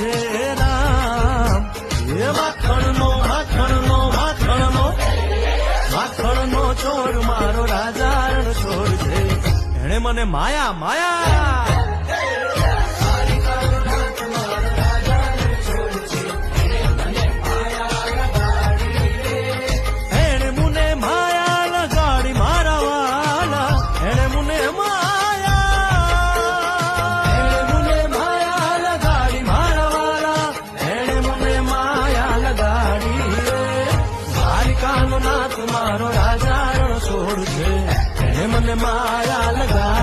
છે રામ. એ માખણનો માખણનો માખણનો માખણનો છોડ મારો રાજા છોડ છે. એણે મને માયા માયા. નાથ મારો રાજા રણ છોડ છે. એણે મને માયા લગાડી